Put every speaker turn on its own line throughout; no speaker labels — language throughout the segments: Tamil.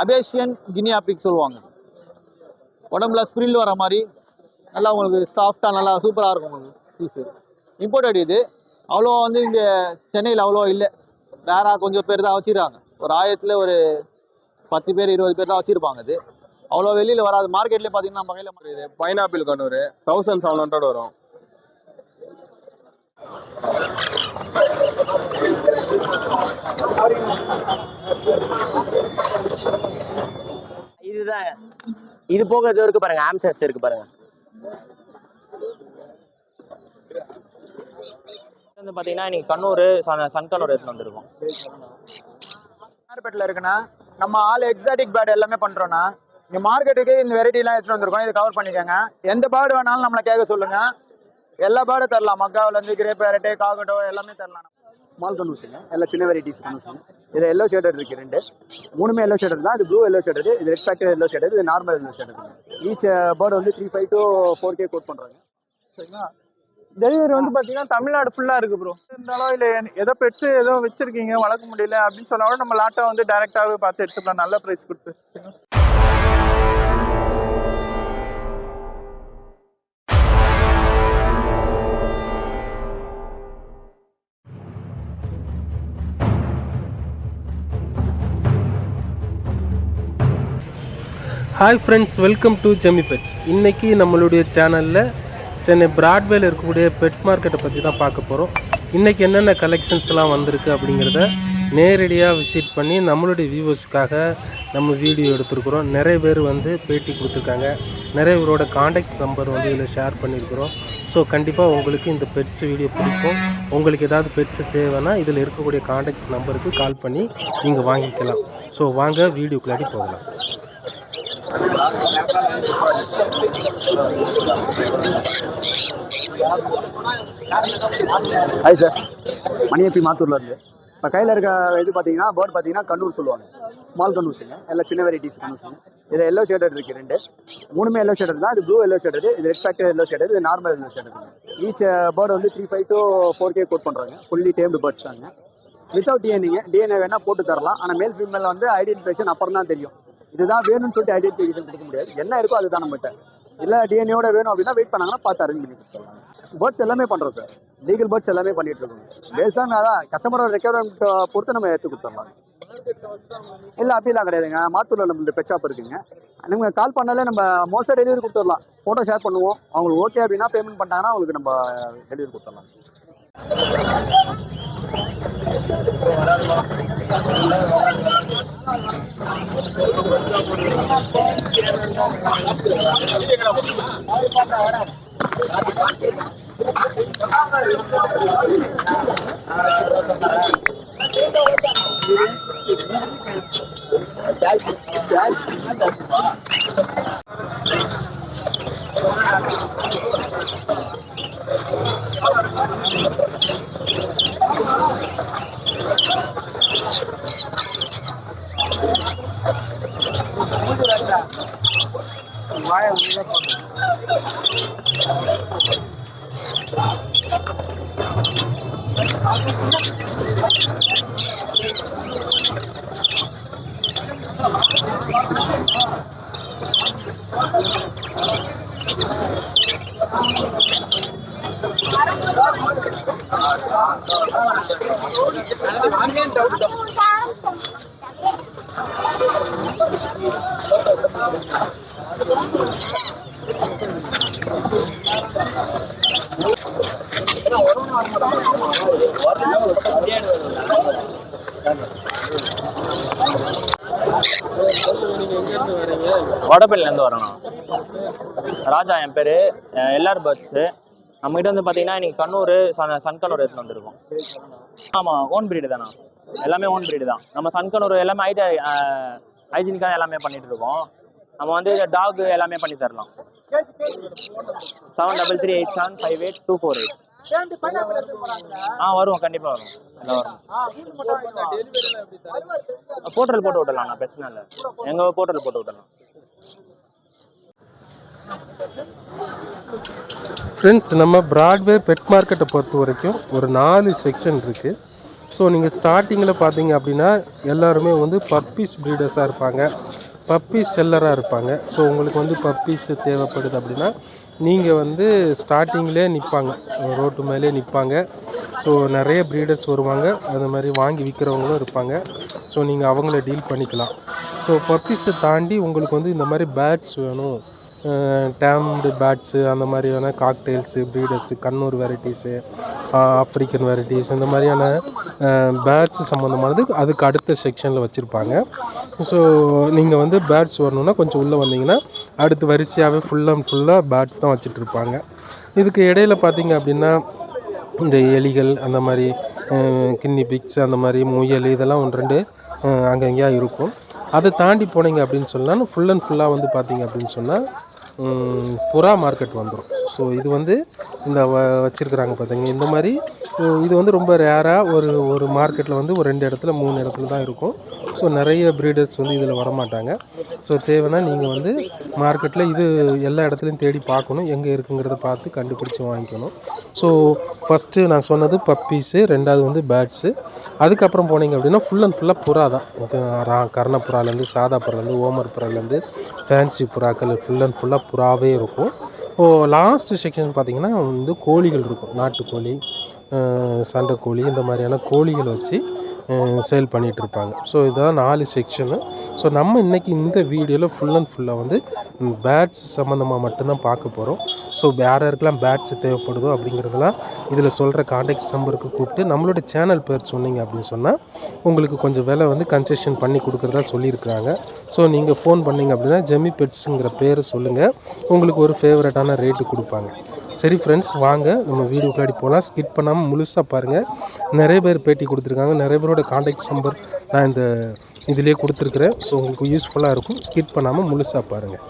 அபேஷியன் கினியாபிக் சொல்லுவாங்க. உடம்புல ஸ்ப்ரில் வர மாதிரி நல்லா உங்களுக்கு சாஃப்டாக நல்லா சூப்பராக இருக்கும் உங்களுக்கு பீஸு இம்போர்ட்டட் இது. அவ்வளோ வந்து இங்கே சென்னையில் அவ்வளோ இல்லை. வேறாக கொஞ்சம் பேர் தான் வச்சுருக்காங்க. ஒரு ஆயிரத்தில் ஒரு பத்து பேர் இருபது பேர் தான் வச்சுருப்பாங்க இது. அவ்வளோ வெளியில் வராது. மார்க்கெட்லேயே பார்த்தீங்கன்னா நம்ம கையில்
இது pineapple conure thousand seven hundred வரும்.
இதுதான். இது போக இது இருக்கு பாருங்க ஆம்சர்ஸ் இருக்கு பாருங்க. வந்து பாத்தீங்கன்னா இன்னைக்கு கண்ணூர் சன் சன் கண்ணூர் எடுத்துட்டு வந்திருக்கோம்.
மார்பெட்டில் இருக்குண்ணா. நம்ம ஆல் எக்ஸாட்டிக் பேர்டு எல்லாமே பண்ணுறோன்னா இங்கே மார்க்கெட்டுக்கு இந்த வெரைட்டிலாம் எடுத்துகிட்டு வந்திருக்கோம். இதை கவர் பண்ணிக்கோங்க. எந்த பேர்டு வேணாலும் நம்மளை கேட்க சொல்லுங்க. எல்லா பேர்டும் தரலாம். மக்காவிலேருந்து கிரே பேரட்டு காகட்டோ எல்லாமே தரலாம். ஸ்மால் கன்வூஸுங்க எல்லாம் சின்ன வெரைட்டிஸ் கன்வூஸுங்க இதில் எல்லோ ஷேடட் இருக்கு ரெண்டு. மூணுமே எல்லோ ஷேடட் தான். இது ப்ளூ எல்லோ ஷேடட் இது ரெட் ஃபேக்டர் எல்லோ ஷேடட் இது normal yellow shaded each bird வந்து three five to four K quote பண்ணுறாங்க
சரிங்களா? டெலிவரி வந்து பார்த்தீங்கன்னா தமிழ்நாடு ஃபுல்லாக இருக்கு ப்ரோ இருந்தாலும் இல்லை ஏதோ பெட்ஸ் ஏதோ வச்சிருக்கீங்க வளர்க்க முடியல அப்படின்னு சொன்னாலும் நம்ம லாட்டை வந்து டேரெக்டாகவே பார்த்து எடுத்துக்கலாம். நல்ல ப்ரைஸ் கொடுத்து.
Hi friends welcome to Jamie pets இன்றைக்கி நம்மளுடைய சேனலில் சென்னை பிராட்வேல இருக்கக்கூடிய பெட் மார்க்கெட்டை பற்றி தான் பார்க்க போகிறோம் இன்றைக்கி என்னென்ன கலெக்ஷன்ஸ்லாம் வந்திருக்கு அப்படிங்கிறத நேரடியாக விசிட் பண்ணி நம்மளுடைய வியூவர்ஸ்க்காக நம்ம வீடியோ எடுத்துருக்குறோம். நிறைய பேர் வந்து பேட்டி கொடுத்துருக்காங்க. நிறைய பேரோட காண்டாக்ட் நம்பர் வந்து இதில் ஷேர் பண்ணியிருக்கிறோம். ஸோ கண்டிப்பாக உங்களுக்கு இந்த பெட்ஸ் வீடியோ பிடிக்கும். உங்களுக்கு ஏதாவது பெட்ஸ் தேவைன்னா இதில் இருக்கக்கூடிய காண்டாக்ட்ஸ் நம்பருக்கு கால் பண்ணி நீங்கள் வாங்கிக்கலாம். ஸோ வாங்க வீடியோக்குள்ளாடி போகலாம்.
ஹாய் சார் மணியப்பி மாத்தூர்ல இருந்து. இப்போ கையில் இருக்க இது பார்த்தீங்கன்னா பேர்ட் பார்த்தீங்கன்னா கண்ணூர் சொல்லுவாங்க. ஸ்மால் கண்ணூர்ஸுங்க எல்லாம் சின்ன வெரைட்டிஸ் கண்ணூர்ஸுங்க இதில் எல்லோ ஷேடட் இருக்கு ரெண்டு. மூணுமே எல்லோ ஷேடட் தான். இது ப்ளூ எல்லோ ஷேடட் இது ரெட் ஃபேக்டர் எல்லோ ஷேடட் இது normal yellow shaded each bird வந்து three five to four K quote பண்ணுறாங்க ஃபுல்லி டேம்டு பேர்ட்ஸ் தாங்க. வித்தவுட் டிஎன்ஏங்க டிஎன்ஏ வேணால் போட்டு தரலாம். ஆனால் மேல் ஃபீமேல் வந்து ஐடென்டிஃபிகேஷன் அப்புறம் தான் தெரியும். இதுதான் வேணும்னு சொல்லிட்டு ஐடென்டிஃபிகேஷன் கொடுக்க முடியாது. என்ன இருக்கோ அதுதான் நம்மகிட்ட. இல்லை டிஎன்ஏவோட வேணும் அப்படின்னா வெயிட் பண்ணாங்கன்னா பார்த்து அரேஞ்ச் பண்ணி கொடுத்துருவாங்க பேர்ட்ஸ் எல்லாமே பண்ணுறோம் சார் லீகல் பேர்ட்ஸ் எல்லாமே பண்ணிட்டு இருக்கோம். பேஸ்டான அதான் கஸ்டமரோட ரெக்யர்மெண்ட் பொறுத்து நம்ம எடுத்து கொடுத்துடலாம். இல்லை அப்படிலாம் கிடையாதுங்க மாத்தூரில் நம்ம பெட் ஷாப் இருக்குங்க. நம்ம கால் பண்ணாலே நம்ம மோஸ்ட்டாக டெலிவரி கொடுத்துடலாம். ஃபோட்டோ ஷேர் பண்ணுவோம். அவங்களுக்கு ஓகே அப்படின்னா பேமெண்ட் பண்ணிட்டாங்கன்னா அவங்களுக்கு நம்ம டெலிவரி கொடுத்துடலாம்.
வராது வடபள்ளிலேருந்து வரணும் ராஜா என் பேர். எல்ஆர் பஸ்ஸு நம்மகிட்ட வந்து பார்த்தீங்கன்னா இன்னைக்கு கண்ணூர் சன் எடுத்து வந்திருக்கோம். ஆமாம் ஓன் பிரீடு தானா? எல்லாமே ஓன் பிரீடு தான். நம்ம சன் எல்லாமே ஐடி ஹைஜீனிக்காக எல்லாமே பண்ணிட்டு இருக்கோம். நம்ம வந்து டாக் எல்லாமே பண்ணி தரலாம். Seven double three eight seven five eight two four eight ஆ வருவோம். கண்டிப்பாக வரும் எல்லாம் வரும் போர்ட்டல் போட்டு விடலாம் பிரச்சனை இல்லை. எங்கள் போர்ட்டல் போட்டு விடலாம்
ஃப்ரெண்ட்ஸ் நம்ம பிராட்வே பெட் மார்க்கெட்டை பொறுத்த வரைக்கும் ஒரு நாலு செக்ஷன் இருக்குது ஸோ நீங்கள் ஸ்டார்டிங்கில் பார்த்தீங்க அப்படின்னா எல்லாருமே வந்து பப்பீஸ் ப்ரீடர்ஸாக இருப்பாங்க. பப்பீஸ் செல்லராக இருப்பாங்க. ஸோ உங்களுக்கு வந்து பப்பீஸ் தேவைப்படுது அப்படின்னா நீங்கள் வந்து ஸ்டார்டிங்லேயே நிற்பாங்க ரோட்டு மேலே நிற்பாங்க ஸோ நிறைய ப்ரீடர்ஸ் வருவாங்க. அது மாதிரி வாங்கி விற்கிறவங்களும் இருப்பாங்க. ஸோ நீங்கள் அவங்கள டீல் பண்ணிக்கலாம். ஸோ பப்பீஸை தாண்டி உங்களுக்கு வந்து இந்த மாதிரி பேட்ஸ் வேணும். டேம்டு பேட்ஸு அந்த மாதிரியான cockatiels breeders conure varieties African varieties இந்த மாதிரியான பேட்ஸ் சம்மந்தமானது அதுக்கு அடுத்த செக்ஷனில் வச்சுருப்பாங்க. ஸோ நீங்கள் வந்து பேட்ஸ் வரணுன்னா கொஞ்சம் உள்ளே வந்தீங்கன்னா அடுத்து வரிசையாகவே ஃபுல் அண்ட் ஃபுல்லாக பேட்ஸ் தான் வச்சுட்ருப்பாங்க இதுக்கு இடையில பார்த்தீங்க அப்படின்னா இந்த எலிகள் அந்த மாதிரி கின்னி பிக்ஸ் அந்த மாதிரி முயல் இதெல்லாம் ஒன்று ரெண்டு அங்கங்கேயா இருக்கும். அதை தாண்டி போனீங்க அப்படின்னு சொன்னால் ஃபுல் அண்ட் ஃபுல்லாக வந்து பார்த்தீங்க அப்படின்னு சொன்னால் புறா மார்க்கெட் வந்துடும் ஸோ இது வந்து இந்த வ வச்சுருக்குறாங்க பார்த்தீங்க இந்த மாதிரி இது வந்து ரொம்ப ரேராக ஒரு ஒரு மார்க்கெட்டில் வந்து ஒரு ரெண்டு இடத்துல மூணு இடத்துல தான் இருக்கும். ஸோ நிறைய ப்ரீடர்ஸ் வந்து இதில் வரமாட்டாங்க. ஸோ தேவைன்னா நீங்கள் வந்து மார்க்கெட்டில் இது எல்லா இடத்துலையும் தேடி பார்க்கணும். எங்கே இருக்குங்கிறத பார்த்து கண்டுபிடிச்சி வாங்கிக்கணும். ஸோ ஃபஸ்ட்டு நான் சொன்னது பப்பீஸு ரெண்டாவது வந்து பேட்ஸு அதுக்கப்புறம் போனீங்க அப்படின்னா ஃபுல் அண்ட் ஃபுல்லாக புறா தான். இது ரா- கர்ணப்புறாலேருந்து சாதா புறாலேருந்து ஓமர் புறாலேருந்து ஃபேன்சி புறாக்கள் ஃபுல் அண்ட் ஃபுல்லாக புறாவே இருக்கும். இப்போது லாஸ்ட்டு செக்ஷன் பார்த்திங்கன்னா வந்து கோழிகள் இருக்கும். நாட்டுக்கோழி சண்டை கோழி இந்த மாதிரியான கோழிகள் வச்சு சேல் பண்ணிகிட்ருப்பாங்க ஸோ இதான் நாலு செக்ஷனு ஸோ நம்ம இன்றைக்கி இந்த வீடியோவில் ஃபுல் அண்ட் ஃபுல்லாக வந்து பேட்ஸ் சம்மந்தமாக மட்டும்தான் பார்க்க போகிறோம் ஸோ யார் யாருக்கெல்லாம் பேட்ஸ் தேவைப்படுதோ அப்படிங்கிறதெல்லாம் இதில் சொல்கிற காண்டாக்ட் நம்பருக்கு கூப்பிட்டு நம்மளோட சேனல் பேர் சொன்னீங்க அப்படின்னு சொன்னால் உங்களுக்கு கொஞ்சம் விலை வந்து கன்செஷன் பண்ணி கொடுக்குறதா சொல்லியிருக்கிறாங்க. ஸோ நீங்கள் ஃபோன் பண்ணீங்க அப்படின்னா ஜெமி பெட்ஸுங்கிற பேரை சொல்லுங்கள் உங்களுக்கு ஒரு ஃபேவரட்டான ரேட்டு கொடுப்பாங்க. சரி ஃப்ரெண்ட்ஸ் வாங்க. நம்ம வீடியோக்குள்ளாடி போகலாம் ஸ்கிப் பண்ணாமல் முழுசாக பாருங்கள் நிறைய பேர் பேட்டி கொடுத்துருக்காங்க. நிறைய பேரோட காண்டாக்ட் நம்பர் நான் இந்த இதிலே கொடுத்துருக்குறேன் ஸோ உங்களுக்கு யூஸ்ஃபுல்லாக இருக்கும். ஸ்கிப் பண்ணாமல் முழுசாக பாருங்கள்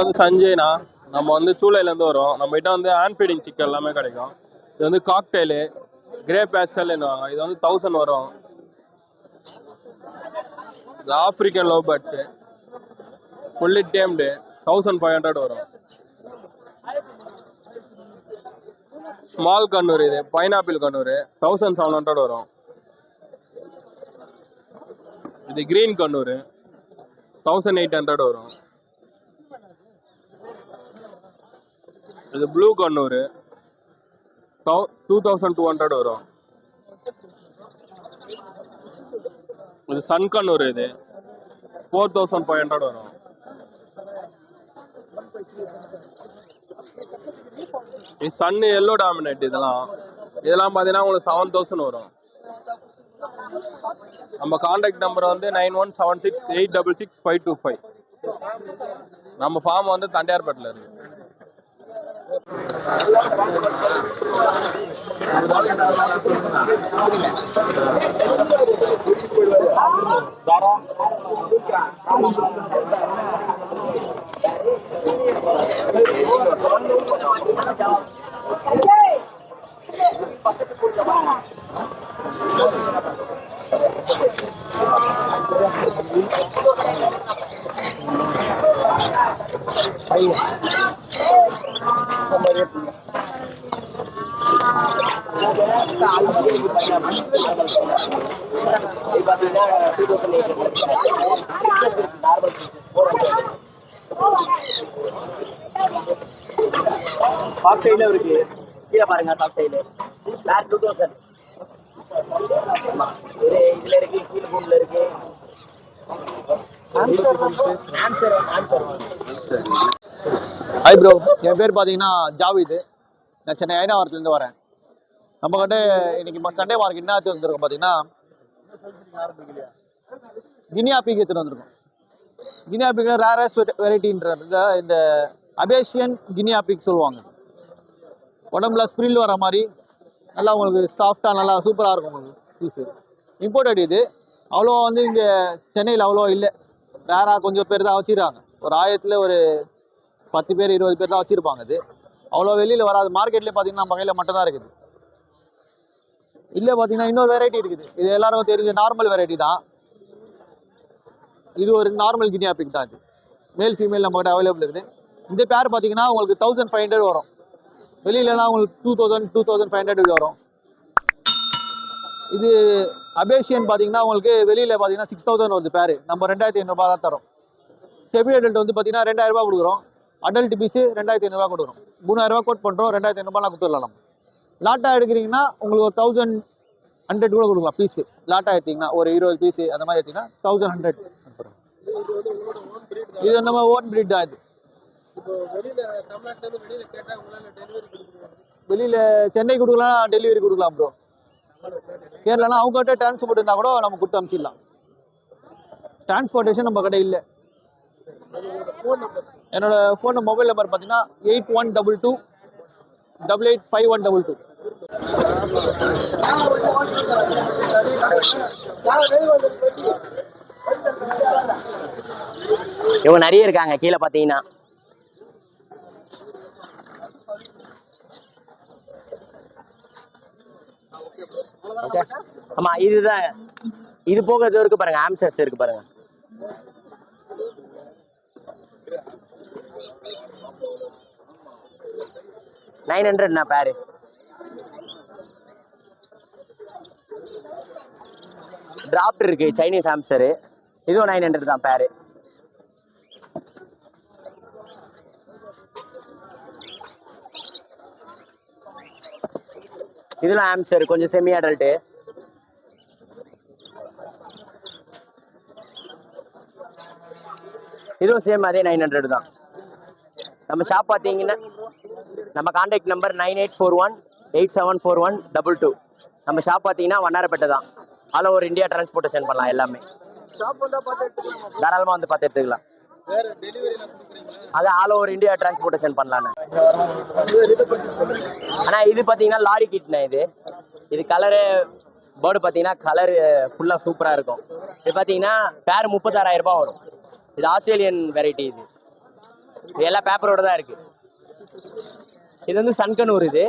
வந்து சஞ்சய்னா நம்ம வந்து சூளையிலேருந்து வரோம். நம்ம கிட்ட வந்து ஹேண்ட் ஃபீடிங் சிக்கன் எல்லாமே கிடைக்கும். இது வந்து காக்டெயிலு கிரே பேஸ்டல் இது வந்து தௌசண்ட் வரும். இது African love birds fully tamed thousand five hundred வரும். ஸ்மால் கண்ணூர் இது pineapple conure thousand seven hundred வரும். இது green conure thousand eight hundred வரும். இது blue conure two thousand two hundred வரும். இது சன் கண்ணூர் இது ஃபோர் தௌசண்ட் ஃபைவ் ஹண்ட்ரட் வரும். சன்னு எல்லோ டாமினேட் இதெல்லாம். இதெல்லாம் பார்த்தீங்கன்னா உங்களுக்கு செவன் தௌசண்ட் வரும். நம்ம காண்டாக்ட் நம்பர் வந்து nine one seven six eight double six five two five நம்ம ஃபார்ம் வந்து தண்டையார்பேட்டில் இருக்கு
காக்டெயிலும் இருக்கு. கீழே பாருங்க காக்டெயில் பேர் டூ தௌசண்ட் இதுல இருக்கு கீழ் பூண்ட்ல இருக்கு. ஆன்சர் ஆன்சர்
ஹாய் ப்ரோ என் பேர் பார்த்தீங்கன்னா ஜாவித். நான் சென்னை ஐநாவரத்துலேருந்து வரேன். நம்ம கிட்ட இன்னைக்கு சண்டே மார்க் என்ன ஆச்சு வந்திருக்கோம் பார்த்தீங்கன்னா கினியா பீக் எடுத்துட்டு வந்திருக்கோம். கினியா பீக் ரேரஸ் வெரைட்டின்றது இந்த அபேஷியன் கினியா பீக் சொல்லுவாங்க. உடம்புல ஸ்ப்ரில் வர மாதிரி நல்லா உங்களுக்கு சாஃப்டாக நல்லா சூப்பராக இருக்கும் உங்களுக்கு பீஸு இம்போர்ட்டட் இது. அவ்வளோ வந்து இங்கே சென்னையில் அவ்வளோ இல்லை. ரேராக கொஞ்சம் பேர் தான் வச்சுருக்காங்க. ஒரு ஆயிரத்தில் ஒரு பத்து பேர் இருபது பேர் தான் வச்சுருப்பாங்க இது. அவ்வளோ வெளியில் வராது. மார்க்கெட்லேயே பார்த்தீங்கன்னா நம்ம கையில் மட்டும் தான் இருக்குது. இல்லை பார்த்தீங்கன்னா இன்னொரு வெரைட்டி இருக்குது. இது எல்லாருக்கும் தெரிஞ்ச நார்மல் வெரைட்டி தான். இது ஒரு நார்மல் கினியா பிக் தான் இது. மேல் ஃபீமேல் நம்மகிட்ட அவைலபிள் இருக்குது. இந்த பேர் பார்த்தீங்கன்னா உங்களுக்கு தௌசண்ட் ஃபைவ் ஹண்ட்ரட் வரும். வெளியிலலாம் உங்களுக்கு two thousand two thousand five hundred வரும். இது அபேஷியன் பார்த்தீங்கன்னா உங்களுக்கு வெளியில் பார்த்தீங்கன்னா சிக்ஸ் தௌசண்ட் வருது பேர் நம்ம ரெண்டாயிரத்தி ஐநூறுரூபா தான் தரோம். செமி அடல்ட் வந்து பார்த்தீங்கன்னா ரெண்டாயிரம் கொடுக்குறோம். அடல்ட் பீஸு ரெண்டாயிரத்தி ஐநூறுரூவா கொடுக்குறோம் மூணாயிரம் கோட் பண்ணுறோம் ரெண்டாயிரத்தி ஐநூறுபா கொடுத்துடலாம் நம்ம லாட்டாக எடுக்கிறீங்கன்னா உங்களுக்கு ஒரு தௌசண்ட் ஹண்ட்ரட் கூட கொடுக்கலாம் பீஸு லாட்டாக எடுத்தீங்கன்னா ஒரு இருபது பீஸு அந்த மாதிரி எடுத்தீங்கன்னா தௌசண்ட் ஹண்ட்ரட் இது நம்ம ஓன் பிரீட் தான் இது. வெளியில் சென்னை கொடுக்கலாம் டெலிவரி கொடுக்கலாம் ப்ரோ கேரளாலாம் அவங்ககிட்ட டிரான்ஸ்போர்ட் இருந்தால் கூட நம்ம கொடுத்து அனுப்பிச்சிடலாம். டிரான்ஸ்போர்ட்டேஷன் நம்ம கடை இல்லை. என்னோட ஃபோன் மொபைல் நம்பர் பார்த்தீங்கன்னா eight one double two double eight five one double two
இவங்க நிறைய இருக்காங்க கீழே பார்த்தீங்கன்னா ஆமா இதுதான். இது போக இது இருக்கு பாருங்க ஆம்சர்ஸ் இருக்கு பாருங்க. நைன் ஹண்ட்ரட்ண்ணா பேரு. டிராப்ட் இருக்கு சைனீஸ் ஆம்சரு இதுவும் நைன் ஹண்ட்ரட் தான் பேரு. இதெல்லாம் ஆம்சர் கொஞ்சம் செமி அடல்ட்டு இதுவும் சேம் அதே நைன் ஹண்ட்ரட் தான். நம்ம ஷாப் பார்த்தீங்கன்னா நம்ம contact number nine eight four one eight seven four one double two நம்ம ஷாப் பார்த்தீங்கன்னா வண்ணாரப்பேட்டை தான். ஆல் ஓவர் இந்தியா டிரான்ஸ்போர்ட்டேஷன் பண்ணலாம் எல்லாமே. தாராளமாக வந்து பார்த்து எடுத்துக்கலாம் அது ஆல் ஓவர் இந்தியா டிரான்ஸ்போர்ட்டேஷன் பண்ணலான்னு ஆனால் இது பார்த்தீங்கன்னா லாரி கிட்னா இது. இது கலரு பேர்டு பார்த்தீங்கன்னா கலரு ஃபுல்லாக சூப்பராக இருக்கும். இது பார்த்தீங்கன்னா பேர் முப்பத்தாறாயிரம் ரூபாய் வரும். இது ஆஸ்திரேலியன் வெரைட்டி இது. இது எல்லாம் பேப்பரோட தான் இருக்கு. இது வந்து சன்கனூர் இது.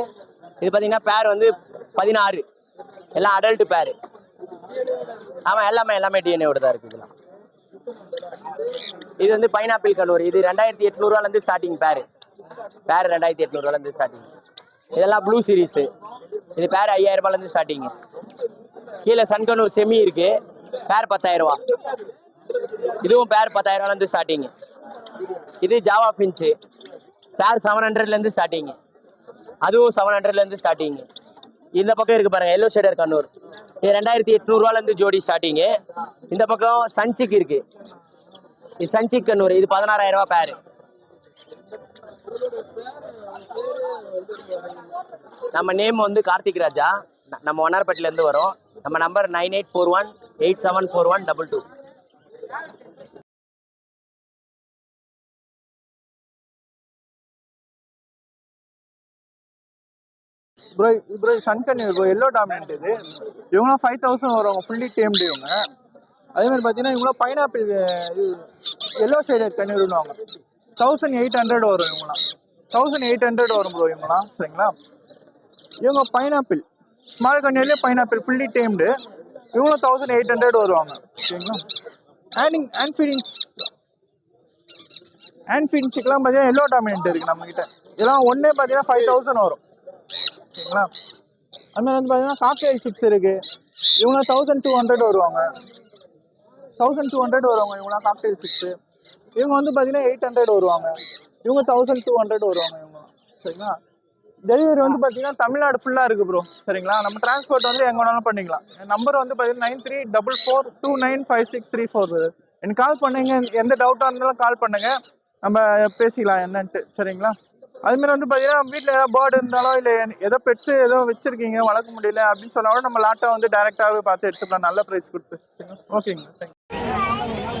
இது பார்த்தீங்கன்னா பேர் வந்து பதினாறு. எல்லாம் அடல்ட்டு பேர் ஆமாம் எல்லாமே எல்லாமே டிஎன்ஏவோட தான் இருக்கு இதெல்லாம். இது வந்து பைனாப்பிள் கல்லூரி. இது ரெண்டாயிரத்தி எட்நூறுவாலேருந்து ஸ்டார்டிங் பேர் பேர் ரெண்டாயிரத்தி எட்நூறுவாலேருந்து ஸ்டார்டிங் இதெல்லாம் ப்ளூ சீரீஸு இது பேர் ஐயாயிரம் ரூபாயிலேருந்து ஸ்டார்டிங்கு கீழே சன்கனூர் செமி இருக்கு. பேர் பத்தாயிரம் ரூபா இதுவும் பேர் பத்தாயிரம் ரூபாயிலேருந்து ஸ்டார்டிங் இது ஜாவா பிஞ்சு சார் செவன் ஹண்ட்ரட்லேருந்து ஸ்டார்டிங் அதுவும் செவன் ஹண்ட்ரட்லேருந்து ஸ்டார்டிங் இந்த பக்கம் இருக்கு பாருங்க எல்லோ ஷேடர் கண்ணூர். இது ரெண்டாயிரத்தி எட்நூறுவாலேருந்து ஜோடி ஸ்டார்டிங்கு இந்த பக்கம் சன்சிக் இருக்கு. இது சன்சிக் கண்ணூர் இது பதினாறாயிரம் ரூபா பேரு நம்ம நேம் வந்து கார்த்திக் ராஜா. நம்ம ஒன்னார்பட்டிலேருந்து இருந்து வரோம். நம்ம number nine eight four one eight seven four one double two
bro bro sun conure bro yellow dominant இது. இவங்களாம் ஃபைவ் தௌசண்ட் வருவாங்க ஃபுல்லி டேம்டு இவங்க. அதே மாதிரி பார்த்தீங்கன்னா இவங்களாம் பைனாப்பிள் இது எல்லோ சைடட் கன்யூருவாங்க தௌசண்ட் எயிட் ஹண்ட்ரட் வரும் இவங்களாம். தௌசண்ட் எயிட் ஹண்ட்ரட் வரும் ப்ரோ இவங்களாம் சரிங்களா? இவங்க பைனாப்பிள் ஸ்மால் கன்யூர்லேயே பைனாப்பிள் ஃபுல்லி டேம்டு இவங்களும் தௌசண்ட் எயிட் ஹண்ட்ரட் வருவாங்க சரிங்களா? ஆனிங் ஆன் ஃபீடிங் ஆன் ஃபீடிங் பார்த்தீங்கன்னா எல்லோ டாமினன்ட் இருக்குது நம்மக்கிட்ட இதெல்லாம் ஒன்றே பார்த்தீங்கன்னா ஃபைவ் தௌசண்ட் வரும். ஓகேங்களா அதுமாதிரி வந்து பார்த்தீங்கன்னா காக்டெயில் சிப்ஸ் இருக்குது இவங்க தௌசண்ட் டூ ஹண்ட்ரட் வருவாங்க. தௌசண்ட் டூ ஹண்ட்ரட் வருவாங்க இவங்களாம் காக்டெயில் சிப்ஸு இவங்க வந்து பார்த்தீங்கன்னா எயிட் ஹண்ட்ரட் வருவாங்க. இவங்க தௌசண்ட் டூ ஹண்ட்ரட் வருவாங்க இவங்க. சரிங்களா? டெலிவரி வந்து பார்த்தீங்கன்னா தமிழ்நாடு ஃபுல்லாக இருக்குது ப்ரோ சரிங்களா? நம்ம டிரான்ஸ்போர்ட் வந்து எங்கே வேணாலும் பண்ணிக்கலாம். என் நம்பர் வந்து பார்த்தீங்கன்னா nine three double four two nine five six three four எனக்கு கால் பண்ணுங்க. எந்த டவுட்டாக இருந்தாலும் கால் பண்ணுங்கள் நம்ம பேசிக்கலாம் என்னன்ட்டு. சரிங்களா? அதுமாரி வந்து பார்த்தீங்கன்னா வீட்டில் ஏதாவது பேர்டு இருந்தாலோ இல்லை ஏதோ பெட்ஸ் ஏதோ வச்சிருக்கீங்க வளர்க்க முடியல அப்படின்னு சொன்னால் கூட நம்ம லாட்டை வந்து டேரெக்டாகவே பார்த்து எடுத்துக்கலாம். நல்ல ப்ரைஸ் கொடுத்து. ஓகேங்க தேங்க்யூ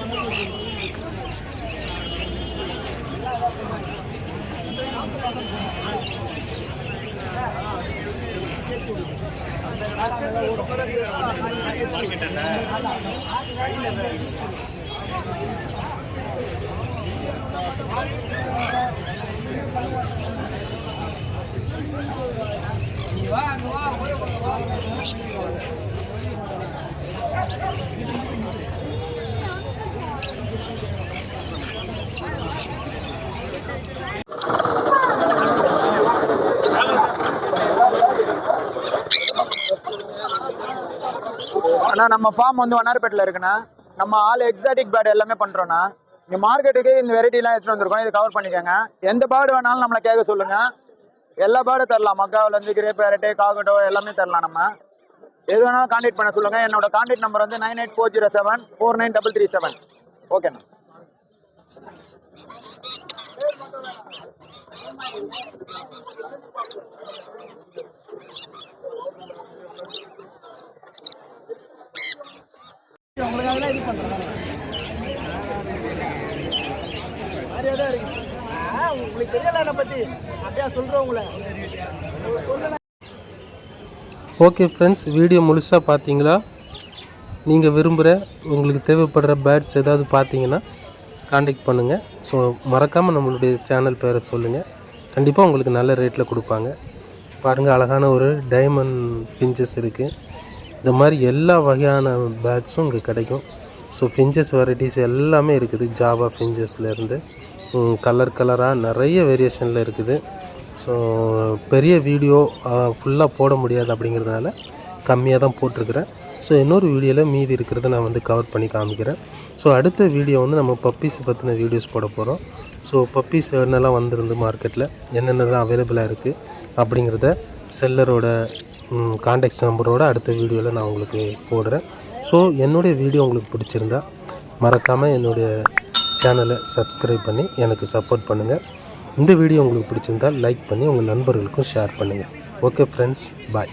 அண்ணா நம்ம ஃபார்ம் வந்து வண்ணாரப்பேட்டில் இருக்குண்ணா. நம்ம ஆல் எக்ஸாட்டிக் பேர்டு எல்லாமே பண்ணுறோண்ணா இங்கே மார்க்கெட்டுக்கு இந்த வெரைட்டிலாம் எடுத்துகிட்டு வந்திருக்கோம். இது கவர் பண்ணிக்கோங்க. எந்த பேர்டு வேணாலும் நம்மளை கேட்க சொல்லுங்கள் எல்லா பேர்டும் தரலாம். மக்காவிலேருந்து கிரே பேரட்டு காகட்டோ எல்லாமே தரலாம் நம்ம. எது வேணாலும் காண்டக்ட் பண்ண சொல்லுங்கள் என்னோட காண்டக்ட் நம்பர் வந்து nine eight four zero seven four nine double three seven ஓகேண்ணா
ஓகே ஃப்ரெண்ட்ஸ் வீடியோ முழுசாக பார்த்தீங்களா? நீங்கள் விரும்புகிற உங்களுக்கு தேவைப்படுற பேட்ஸ் ஏதாவது பார்த்தீங்கன்னா காண்டாக்ட் பண்ணுங்கள் ஸோ மறக்காமல் நம்மளுடைய சேனல் பேரை சொல்லுங்கள் கண்டிப்பாக உங்களுக்கு நல்ல ரேட்டில் கொடுப்பாங்க. பாருங்கள் அழகான ஒரு டைமண்ட் பிஞ்சஸ் இருக்குது இந்த மாதிரி எல்லா வகையான பேட்ஸும் இங்கே கிடைக்கும். ஸோ ஃபிஞ்சஸ் வெரைட்டிஸ் எல்லாமே இருக்குது. ஜாவா ஃபிஞ்சஸ்லேருந்து கலர் கலராக நிறைய வேரியேஷனில் இருக்குது. ஸோ பெரிய வீடியோ ஃபுல்லாக போட முடியாது அப்படிங்கிறதுனால கம்மியாக தான் போட்டிருக்கிறேன். ஸோ இன்னொரு வீடியோவில் மீதி இருக்கிறத நான் வந்து கவர் பண்ணி காமிக்கிறேன். ஸோ அடுத்த வீடியோ வந்து நம்ம பப்பீஸ் பற்றின வீடியோஸ் போட போகிறோம் ஸோ பப்பீஸ் என்னெல்லாம் வந்திருந்து மார்க்கெட்டில் என்னென்னலாம் அவைலபிளாக இருக்குது அப்படிங்கிறத செல்லரோட காண்டாக்ட் நம்பரோட அடுத்த வீடியோவில் நான் உங்களுக்கு போடுறேன். ஸோ என்னுடைய வீடியோ உங்களுக்கு பிடிச்சிருந்தா மறக்காமல் என்னுடைய சேனலை சப்ஸ்கிரைப் பண்ணி எனக்கு சப்போர்ட் பண்ணுங்கள் இந்த வீடியோ உங்களுக்கு பிடிச்சிருந்தால் லைக் பண்ணி உங்கள் நண்பர்களுக்கும் ஷேர் பண்ணுங்கள் ஓகே ஃப்ரெண்ட்ஸ் பாய்.